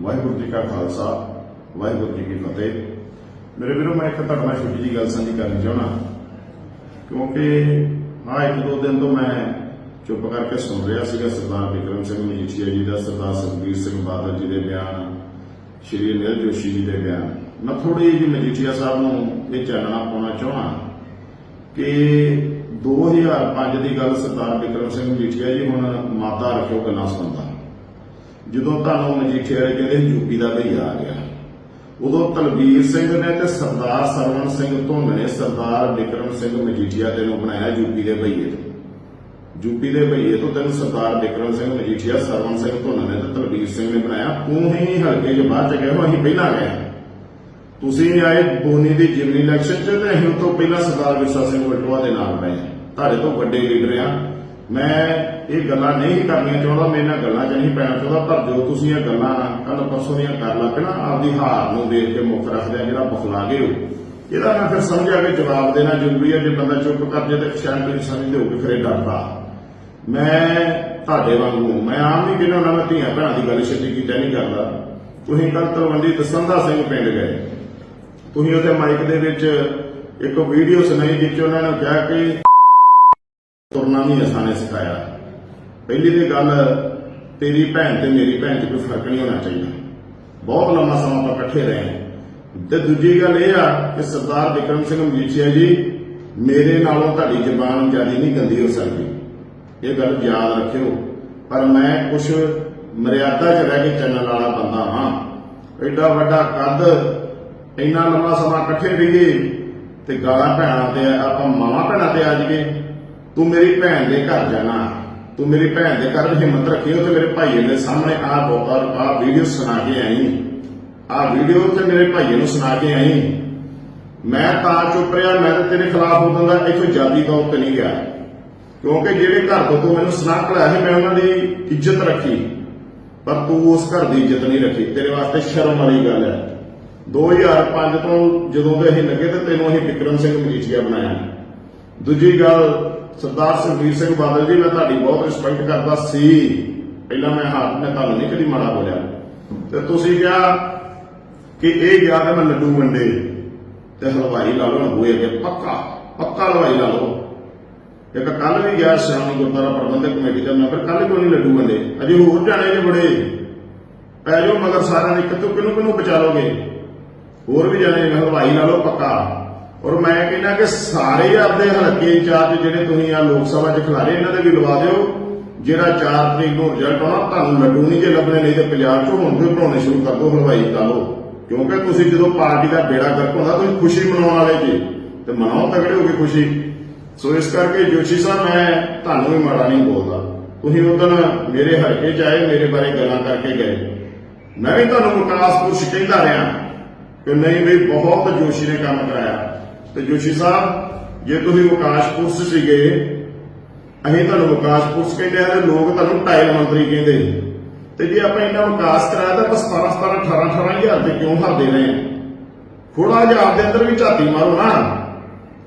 ਵਾਹਿਗੁਰੂ ਜੀ ਕਾ ਖਾਲਸਾ, ਵਾਹਿਗੁਰੂ ਜੀ ਕੀ ਫਤਿਹ। ਮੇਰੇ ਵੀਰੋ, ਮੈਂ ਇੱਕ ਤੁਹਾਡੇ ਨਾਲ ਛੋਟੀ ਜਿਹੀ ਗੱਲ ਸਾਂਝੀ ਕਰਨੀ ਚਾਹਣਾ ਕਿਉਂਕਿ ਆ ਇੱਕ ਦੋ ਦਿਨ ਤੋਂ ਮੈਂ ਚੁੱਪ ਕਰਕੇ ਸੁਣ ਰਿਹਾ ਸੀਗਾ ਸਰਦਾਰ ਵਿਕਰਮ ਸਿੰਘ ਮਜੀਠੀਆ ਜੀ ਦਾ, ਸਰਦਾਰ ਸੁਖਬੀਰ ਸਿੰਘ ਬਾਦਲ ਜੀ ਦੇ ਬਿਆਨ, ਸ਼੍ਰੀ ਅਨਿਲ ਜੋਸ਼ੀ ਜੀ ਦੇ ਬਿਆਨ। ਮੈਂ ਥੋੜੀ ਜਿਹੀ ਮਜੀਠੀਆ ਸਾਹਿਬ ਨੂੰ ਇਹ ਚਾਨਣਾ ਪਾਉਣਾ ਚਾਹਣਾ ਕਿ 2005 ਦੀ ਗੱਲ ਸਰਦਾਰ ਵਿਕਰਮ ਸਿੰਘ ਮਜੀਠੀਆ ਜੀ ਹੁਣ ਮਾਤਾ ਰੱਖਿਓ ਗੱਲਾਂ ਸੁਣਦਾ। ਜਦੋਂ ਤੁਹਾਨੂੰ ਮਜੀਠੀਆ ਵਾਲੇ ਕਹਿੰਦੇ ਯੂਪੀ ਦਾ ਭਈਆ ਆ ਗਿਆ, ਉਦੋਂ ਤਲਵੀਰ ਸਿੰਘ ਨੇ ਤੇ ਸਰਦਾਰ ਸਰਵਣ ਸਿੰਘ ਧੁੰਨ ਨੇ ਸਰਦਾਰ ਵਿਕਰਮ ਸਿੰਘ ਮਜੀਠੀਆ ਦੇ ਬਣਾਇਆ ਯੂਪੀ ਦੇ ਭਈਏ ਤੋਂ। ਯੂਪੀ ਦੇ ਭਈਏ ਤੋਂ ਤੈਨੂੰ ਸਰਦਾਰ ਵਿਕਰਮ ਸਿੰਘ ਮਜੀਠੀਆ, ਸਰਵਣ ਸਿੰਘ ਧੁੰਨ ਨੇ ਤੇ ਤਲਵੀਰ ਸਿੰਘ ਨੇ ਬਣਾਇਆ। ਤੂੰ ਹੀ ਹਲਕੇ 'ਚ ਬਾਅਦ ਚ ਗਏ ਹੋ, ਅਸੀਂ ਪਹਿਲਾਂ ਗਏ ਤੁਸੀਂ ਆਏ ਬੋਨੀ ਦੀ ਜਿਮਨੀ ਇਲੈਕਸ਼ਨ 'ਚ ਤੇ ਅਸੀਂ ਉਹ ਤੋਂ ਪਹਿਲਾਂ ਸਰਦਾਰ ਵਿਰਸਾ ਸਿੰਘ ਵਲਟੋਆ ਦੇ ਨਾਲ ਪਏ ਤੁਹਾਡੇ ਤੋਂ ਵੱਡੇ ਲੀਡਰ ਆ ਮੈਂ ਇਹ ਗੱਲਾਂ ਨਹੀਂ ਕਰਨੀਆਂ ਚਾਹੁੰਦਾ, ਮੈਂ ਇਹਨਾਂ ਗੱਲਾਂ 'ਚ ਨਹੀਂ ਪੈਣਾ ਚਾਹੁੰਦਾ, ਪਰ ਜੋ ਤੁਸੀਂ ਇਹ ਗੱਲਾਂ ਕੱਲ ਪਰਸੋਂ ਦੀਆਂ ਕਰ ਲੱਗ ਨਾ, ਆਪਦੀ ਹਾਰ ਨੂੰ ਦੇਖ ਕੇ ਮੁੱਖ ਰੱਖਦੇ ਆ, ਜਿਹੜਾ ਬਖਲਾ ਗਏ ਹੋ ਇਹਦਾ ਮੈਂ ਫਿਰ ਸਮਝਿਆ ਕਿ ਜਵਾਬ ਦੇਣਾ ਜ਼ਰੂਰੀ ਹੈ ਜੇ ਬੰਦਾ ਚੁੱਪ ਕਰ ਜੇ ਤੇ ਸ਼ਾਇਦ ਤੁਸੀਂ ਸਮਝਦੇ ਹੋ ਕਿ ਫਿਰ ਇਹ ਡਰਦਾ। ਮੈਂ ਤੁਹਾਡੇ ਵਾਂਗੂ, ਮੈਂ ਆਮ ਨਹੀਂ ਕਿਹਨਾਂ ਨਾਲ ਧੀਆਂ ਭੈਣਾਂ ਦੀ ਗੱਲ ਛੇਤੀ ਕੀਤਾ ਨਹੀਂ ਕਰਦਾ। ਤੁਸੀਂ ਕੱਲ ਤਲਵੰਡੀ ਦਸੰਦਾ ਸਿੰਘ ਪਿੰਡ ਗਏ। ਤੁਸੀਂ ਉਹਦੇ ਮਾਈਕ ਦੇ ਵਿੱਚ ਇੱਕ ਵੀਡੀਓ ਸੁਣਾਈ ਜਿਸ ਉਹਨਾਂ ਨੇ ਕਿਹਾ ਕਿ ਤੁਰਨਾ ਨਹੀਂ ਅਸਾਂ ਨੇ ਸਿਖਾਇਆ। ਪਹਿਲੀ ਤੇ ਗੱਲ, ਤੇਰੀ ਭੈਣ ਤੇ ਮੇਰੀ ਭੈਣ 'ਚ ਕੋਈ ਫ਼ਰਕ ਨਹੀਂ ਹੋਣਾ ਚਾਹੀਦਾ। ਬਹੁਤ ਲੰਮਾ ਸਮਾਂ ਆਪਾਂ ਇਕੱਠੇ ਰਹੇ ਤੇ ਦੂਜੀ ਗੱਲ ਇਹ ਆ ਕਿ ਸਰਦਾਰ ਵਿਕਰਮ ਸਿੰਘ ਮਜੀਠੀਆ ਜੀ, ਮੇਰੇ ਨਾਲੋਂ ਤੁਹਾਡੀ ਜ਼ਬਾਨ ਜ਼ਿਆਦਾ ਨਹੀਂ ਗੰਦੀ ਹੋ ਸਕਦੀ। ਇਹ ਗੱਲ ਯਾਦ ਰੱਖਿਓ। ਪਰ ਮੈਂ ਕੁਝ ਮਰਿਆਦਾ 'ਚ ਰਹਿ ਕੇ ਚੱਲਣ ਵਾਲਾ ਬੰਦਾ ਹਾਂ। ਐਡਾ ਵੱਡਾ ਕੱਦ, ਇੰਨਾ ਲੰਮਾ ਸਮਾਂ ਇਕੱਠੇ ਰਹੀਏ ਤੇ ਗਾਲਾਂ ਭੈਣਾਂ ਤੇ ਆਪਾਂ ਮਾਵਾਂ ਭੈਣਾਂ ਤੇ ਆ ਜਾਈਏ। ਤੂੰ ਮੇਰੀ ਭੈਣ ਦੇ ਘਰ ਜਾਣਾ। ਤੂੰ ਮੇਰੀ ਭੈਣ ਦੇ ਘਰ ਹਿੰਮਤ ਰੱਖੀ ਤੇ ਮੇਰੇ ਭਾਈਏ ਦੇ ਸਾਹਮਣੇ ਆ ਬੋਤਲ ਆ ਵੀਡੀਓ ਸੁਣਾ ਕੇ ਆਈ। ਆ ਵੀਡੀਓ ਤੇ ਮੇਰੇ ਭਾਈਏ ਨੂੰ ਸੁਣਾ ਕੇ ਆਈ। ਮੈਂ ਤਾਂ ਚੁੱਪ ਰਿਹਾ, ਮੈਂ ਤਾਂ ਤੇਰੇ ਖਿਲਾਫ ਉਦੋਂ ਦਾ ਇੱਥੋਂ ਜਾਦੀ ਤੌਰ ਤੇ ਨਹੀਂ ਗਿਆ। ਕਿਉਂਕਿ ਜਿਹੜੇ ਘਰ ਤੋਂ ਤੂੰ ਮੈਨੂੰ ਸੁਣਾ ਕਲਾਇਆ ਸੀ, ਮੈਂ ਉਹਨਾਂ ਦੀ ਇੱਜ਼ਤ ਰੱਖੀ। ਪਰ ਤੂੰ ਉਸ ਘਰ ਦੀ ਇੱਜ਼ਤ ਨਹੀਂ ਰੱਖੀ। ਤੇਰੇ ਵਾਸਤੇ ਸ਼ਰਮ ਵਾਲੀ ਗੱਲ ਹੈ। 2005 ਤੋਂ ਜਦੋਂ ਦੇ ਅਸੀਂ ਲੱਗੇ ਤੇ ਤੈਨੂੰ ਅਸੀਂ ਵਿਕਰਮ ਸਿੰਘ ਮਜੀਠੀਆ ਬਣਾਇਆ। ਦੂਜੀ ਗੱਲ ਸਰਦਾਰ ਸੁਖਬੀਰ ਸਿੰਘ ਬਾਦਲ ਜੀ, ਮੈਂ ਤੁਹਾਡੀ ਬਹੁਤ ਰਿਸਪੈਕਟ ਕਰਦਾ ਸੀ। ਪਹਿਲਾਂ ਮੈਂ ਹੱਥ ਨੇ ਤੁਹਾਨੂੰ ਨਹੀਂ ਕਦੀ ਮਾੜਾ ਬੋਲਿਆ। ਤੇ ਤੁਸੀਂ ਕਿਹਾ ਕਿ ਇਹ ਗਿਆ ਤੇ ਮੈਂ ਲੱਡੂ ਵੰਡੇ ਤੇ ਹਲਵਾਈ ਲਾ ਲਓ ਹੋਏ ਅੱਗੇ ਪੱਕਾ ਪੱਕਾ ਹਲਵਾਈ ਲਾ ਲਓ। ਇੱਕ ਕੱਲ ਵੀ ਗਿਆ ਸ਼੍ਰੋਮਣੀ ਗੁਰਦੁਆਰਾ ਪ੍ਰਬੰਧਕ ਕਮੇਟੀ ਦਾ ਮੈਂਬਰ ਕੱਲ ਕਿਉਂ ਨਹੀਂ ਲੱਡੂ ਵੰਡੇ? ਅਜੇ ਹੋਰ ਜਾਣੇ ਨੇ ਬੜੇ। ਪੈ ਜਾਓ, ਮਗਰ ਸਾਰਿਆਂ ਦੇ ਕਿਤੋਂ ਕਿਨੂੰ ਕਿਨੂੰ ਬਚਾ ਲੋਗੇ ਹੋਰ ਵੀ ਜਾਣੇ ਹਲਵਾਈ ਲਾ ਲਓ ਪੱਕਾ। ਔਰ ਮੈਂ ਕਹਿੰਦਾ ਕਿ ਸਾਰੇ ਆਪਦੇ ਹਲਕੇ ਇੰਚਾਰਜ ਜਿਹੜੇ ਤੁਸੀਂ ਆ ਲੋਕ ਸਭਾ 'ਚ ਖਿਲਾਰੇ ਇਹਨਾਂ ਦੇ ਵੀ ਲਵਾ ਦਿਓ। ਜਿਹੜਾ 4 ਤਰੀਕ ਨੂੰ ਰਿਜ਼ਲਟ ਆਉਣਾ, ਤੁਹਾਨੂੰ ਲੱਡੂ ਨਹੀਂ ਜੇ ਲੱਭਣੇ, ਨਹੀਂ ਤੇ ਪੰਜਾਬ 'ਚ ਹੁਣ ਤੋਂ ਬਣਾਉਣੇ ਸ਼ੁਰੂ ਕਰ ਦਿਓ, ਹਲਵਾਈ ਲਾ ਲਓ। ਕਿਉਂਕਿ ਤੁਸੀਂ ਜਦੋਂ ਪਾਰਟੀ ਦਾ ਬੇੜਾ ਗਰਕ ਹੁੰਦਾ, ਤੁਸੀਂ ਖੁਸ਼ੀ ਮਨਾਉਣ ਵਾਲੇ ਜੀ, ਤੇ ਮਨਾਓ, ਤਗੜੇ ਹੋ ਕੇ ਖੁਸ਼ੀ। ਸੋ ਇਸ ਕਰਕੇ ਜੋਸ਼ੀ ਸਾਹਿਬ, ਮੈਂ ਤੁਹਾਨੂੰ ਵੀ ਮਾੜਾ ਨਹੀਂ ਬੋਲਦਾ। ਤੁਸੀਂ ਉਦੋਂ ਮੇਰੇ ਹਲਕੇ 'ਚ ਆਏ, ਮੇਰੇ ਬਾਰੇ ਗੱਲਾਂ ਕਰਕੇ ਗਏ। ਮੈਂ ਵੀ ਤੁਹਾਨੂੰ ਵਿਕਾਸ ਪੁਰਸ਼ ਕਹਿੰਦਾ ਰਿਹਾ ਕਿ ਨਹੀਂ ਵੀ ਬਹੁਤ ਜੋਸ਼ੀ ਨੇ ਕੰਮ ਕਰਾਇਆ। ਤੇ ਜੋਸ਼ੀ ਸਾਹਿਬ, ਜੇ ਤੁਸੀਂ ਵਿਕਾਸ ਪੁਰਸ਼ ਸੀਗੇ, ਅਸੀਂ ਤੁਹਾਨੂੰ ਵਿਕਾਸ ਕਹਿੰਦੇ ਆ ਤੇ ਲੋਕ ਤੁਹਾਨੂੰ ਟਾਇਲ ਮੰਤਰੀ ਕਹਿੰਦੇ। ਤੇ ਜੇ ਆਪਾਂ ਇੰਨਾ ਵਿਕਾਸ ਕਰਾਇਆ ਤਾਂ ਬਸ 17 17 18 18 ਹਜ਼ਾਰ ਤੇ ਕਿਉਂ ਹਰਦੇ ਰਹੇ ਥੋੜਾ ਜਿਹਾ ਆਪਦੇ ਅੰਦਰ ਵੀ ਝਾਤੀ ਮਾਰੋ ਨਾ।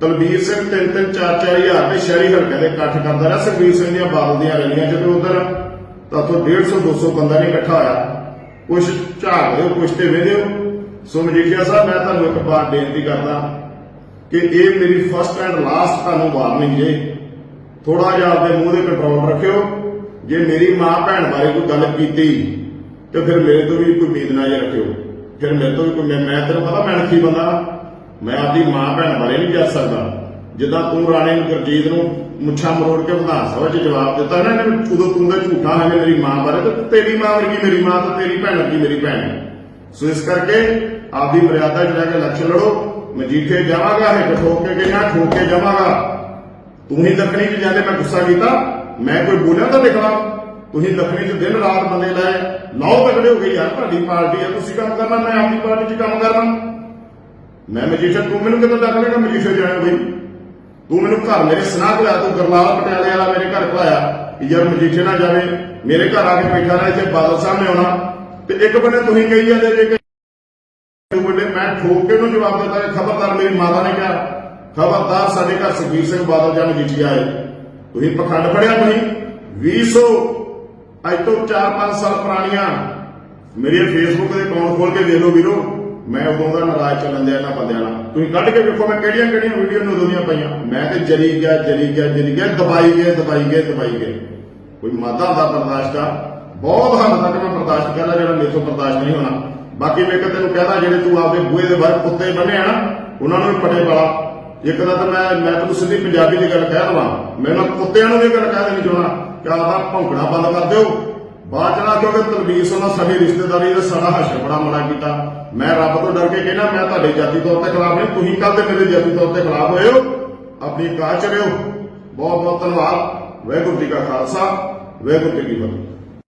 ਤਲਬੀਰ ਸਿੰਘ ਤਿੰਨ ਤਿੰਨ, ਚਾਰ ਚਾਰ ਹਜ਼ਾਰ ਤੇ ਸ਼ਹਿਰੀ ਹਲਕੇ ਦੇ ਇਕੱਠ ਕਰਦਾ ਰਿਹਾ, ਸੁਖਬੀਰ ਸਿੰਘ ਦੀਆਂ ਬਾਦਲ ਦੀਆਂ ਰੈਲੀਆਂ ਜਦੋਂ ਉਧਰ ਤਾਂ ਤੋਂ 150 200 ਬੰਦਾ ਨਹੀਂ ਇਕੱਠਾ ਹੋਇਆ। ਕੁਛ ਝਾਕ ਦਿਓ, ਕੁਛ ਤੇ ਵੇਖਿਓ ਸੋ ਮਜੀਠੀਆ ਸਾਹਿਬ, ਮੈਂ ਤੁਹਾਨੂੰ ਇੱਕ ਵਾਰ ਬੇਨਤੀ ਕਰਦਾ। ਕਿ ਇਹ ਮੇਰੀ ਫਸਟ ਐਂਡ ਲਾਸਟ ਤੁਹਾਨੂੰ ਵਾਰਨਿੰਗ ਜੇ। ਥੋੜਾ ਜਿਹਾ ਆਪਦੇ ਮੂੰਹ ਦੇ ਕੰਟਰੋਲ ਰੱਖਿਓ। ਜੇ ਮੇਰੀ ਮਾਂ ਭੈਣ ਬਾਰੇ ਕੋਈ ਗੱਲ ਕੀਤੀ, ਤੇ ਫਿਰ ਮੇਰੇ ਤੋਂ ਵੀ ਕੋਈ ਉਮੀਦ ਨਾ ਜੇ ਰੱਖਿਓ। ਫਿਰ ਮੇਰੇ ਤੋਂ ਵੀ ਕੋਈ ਮੈਂ ਤੈਨੂੰ ਪਤਾ ਮੈਂ ਕੀ ਬੰਦਾ? ਮੈਂ ਆਪਦੀ ਮਾਂ ਭੈਣ ਬਾਰੇ ਨਹੀਂ ਕਹਿ ਸਕਦਾ। ਜਿੱਦਾਂ ਤੂੰ ਰਾਣੇ ਨੂੰ, ਗੁਰਜੀਤ ਨੂੰ ਮੁੱਛਾਂ ਮਰੋੜ ਕੇ ਵਿਧਾਨ ਸਭਾ 'ਚ ਜਵਾਬ ਦਿੱਤਾ ਨਾ, ਇਹਨੇ ਉਦੋਂ ਤੂੰ ਦਾ ਝੂਠਾ ਹੈ ਮੇਰੀ ਮਾਂ ਬਾਰੇ, ਤੇ ਤੇਰੀ ਮਾਂ ਵਰਗੀ ਮੇਰੀ ਮਾਂ, ਤੇ ਤੇਰੀ ਭੈਣ ਵਰਗੀ ਮੇਰੀ ਭੈਣ। ਸੋ ਇਸ ਕਰਕੇ ਆਪਦੀ ਮਰਿਆਦਾ 'ਚ ਰਹਿ ਕੇ ਇਲੈਕਸ਼ਨ ਲੜੋ ਮਜੀਠੇ ਜਾਵਾਂਗਾ ਹਿੱਟ ਠੋਕ ਕੇ ਗਿਆ ਠੋਕ ਕੇ ਜਾਵਾਂਗਾ। ਤੂੰ ਹੀ ਦੱਖਣੀ 'ਚ ਜਾਂਦੇ, ਮੈਂ ਗੁੱਸਾ ਕੀਤਾ, ਮੈਂ ਕੋਈ ਬੋਲਿਆ ਤਾਂ ਦੇਖਣਾ ਤੁਸੀਂ ਦੱਖਣੀ 'ਚ ਦਿਨ ਰਾਤ ਬੰਦੇ ਲਾਏ ਲਾਓ ਤਕੜੇ ਹੋ ਗਏ ਯਾਰ, ਤੁਹਾਡੀ ਪਾਰਟੀ ਆ, ਤੁਸੀਂ ਕੰਮ ਕਰਨਾ, ਮੈਂ ਆਪਦੀ ਪਾਰਟੀ 'ਚ ਕੰਮ ਕਰਨਾ। ਮੈਂ ਮਜੀਠਾ ਤੂੰ ਮੈਨੂੰ ਕਿਤੇ ਕਿਦੋਂ ਦੱਖਣੇਗਾ ਮਜੀਠੇ ਜਾਣਾ ਬਈ। ਤੂੰ ਮੈਨੂੰ ਘਰ ਮੇਰੇ ਸੁਨਾਹ ਕੋਲ ਤੂੰ, ਗਰਲਾਲ ਪਟਿਆਲੇ ਵਾਲਾ ਮੇਰੇ ਘਰ ਕੋਲ ਕਿ ਯਾਰ ਮਜੀਠੇ ਨਾ ਜਾਵੇ, ਮੇਰੇ ਘਰ ਆ ਕੇ ਬੈਠਾ ਰਹੇ ਇੱਥੇ ਬਾਦਲ ਸਾਹਮਣੇ ਆਉਣਾ। ਤੇ ਇੱਕ ਬੰਨੇ ਤੁਸੀਂ ਕਹੀ ਜਾਂਦੇ ਜੇ ਕਿ ਮੈਂ ਠੋਕ ਕੇ ਨੂੰ ਜਵਾਬ ਦਿੱਤਾ ਕਿ ਖਬਰਦਾਰ ਮੇਰੀ ਮਾਤਾ ਨੇ ਕਿਹਾ, ਖਬਰਦਾਰ ਸਾਡੇ ਘਰ ਸੁਖਬੀਰ ਸਿੰਘ ਬਾਦਲ ਜਾਂ ਮਜੀਠੀਆ ਆਏ। ਤੁਸੀਂ ਪਖੰਡ ਫੜਿਆ ਤੁਸੀਂ? 200 ਅੱਜ ਤੋਂ 4-5 ਸਾਲ ਪੁਰਾਣੀਆਂ। ਮੇਰੇ ਫੇਸਬੁੱਕ ਦੇ ਅਕਾਊਂਟ ਖੋਲ ਕੇ ਵੇਖ ਲਓ ਵੀਰੋ। ਮੈਂ ਉਦੋਂ ਦਾ ਨਾਰਾਜ਼ ਚੱਲਣ ਦਿਆ ਇਹਨਾਂ ਬੰਦਿਆਂ ਨਾਲ। ਤੁਸੀਂ ਕੱਢ ਕੇ ਵੇਖੋ ਮੈਂ ਕਿਹੜੀਆਂ ਕਿਹੜੀਆਂ ਵੀਡੀਓ ਨੂੰ ਉਦੋਂ ਦੀਆਂ ਪਾਈਆਂ। ਮੈਂ ਤੇ ਜਰੀ ਗਿਆ ਜਰੀ ਗਿਆ ਜਰੀ ਗਿਆ, ਦਬਾਈ ਗਏ ਦਬਾਈ ਗਏ ਦਬਾਈ ਗਏ। ਕੋਈ ਮਾਦਾ ਦਾ ਬਰਦਾਸ਼ਤ ਆ। ਬਹੁਤ ਹੱਦ ਤੱਕ ਮੈਂ ਬਰਦਾਸ਼ਤ ਕਰਦਾ ਜਿਹੜਾ ਮੇਰੇ ਤੋਂ ਬਰਦਾਸ਼ਤ ਨਹੀਂ ਹੋਣਾ। ਬਾਕੀ ਮੈਂ ਇੱਕ ਤੈਨੂੰ ਕਹਦਾ, ਜਿਹੜੇ ਤੂੰ ਆਪਦੇ ਬੂਹੇ ਦੇ ਬਾਹਰ ਕੁੱਤੇ ਬੰਨੇ ਆ ਨਾ, ਉਹਨਾਂ ਨੂੰ ਵੀ ਪਟੇ ਵਾਲਾ। ਇੱਕ ਦਾ ਤਾਂ ਮੈਂ ਮੈਂ ਤੈਨੂੰ ਸਿੱਧੀ ਪੰਜਾਬੀ ਦੀ ਗੱਲ ਕਹਿ ਦਵਾਂ। ਮੈਂ ਨਾ ਕੁੱਤਿਆਂ ਨੂੰ ਵੀ ਗੱਲ ਕਹਿ ਦੇਣੀ ਚਾਹਣਾ ਕਿ ਆਪਦਾ ਭੌਂਕਣਾ ਬੰਦ ਕਰ ਦਿਓ। ਬਾਅਦ ਚ ਨਾ, ਕਿਉਂਕਿ ਤਲਬੀਸ ਉਹਨਾਂ ਸਾਡੀ ਰਿਸ਼ਤੇਦਾਰੀ ਦਾ ਸਾਡਾ ਹਸ਼ਰ ਬੜਾ ਮਾੜਾ ਕੀਤਾ। ਮੈਂ ਰੱਬ ਤੋਂ ਡਰ ਕੇ ਕਹਿਣਾ, ਮੈਂ ਤੁਹਾਡੇ ਜਾਤੀ ਤੌਰ ਤੇ ਖਿਲਾਫ ਨਹੀਂ, ਤੁਸੀਂ ਕੱਲ ਤੇ ਮੇਰੇ ਜਾਤੀ ਤੌਰ ਤੇ ਖਿਲਾਫ ਹੋਏ ਹੋ। ਆਪਣੀ ਕਾਹ ਚ ਰਹੋ। ਬਹੁਤ ਬਹੁਤ ਧੰਨਵਾਦ। ਵਾਹਿਗੁਰੂ ਜੀ ਕਾ ਖਾਲਸਾ, ਵਾਹਿਗੁਰੂ ਜੀ ਕੀ ਫਤਿਹ।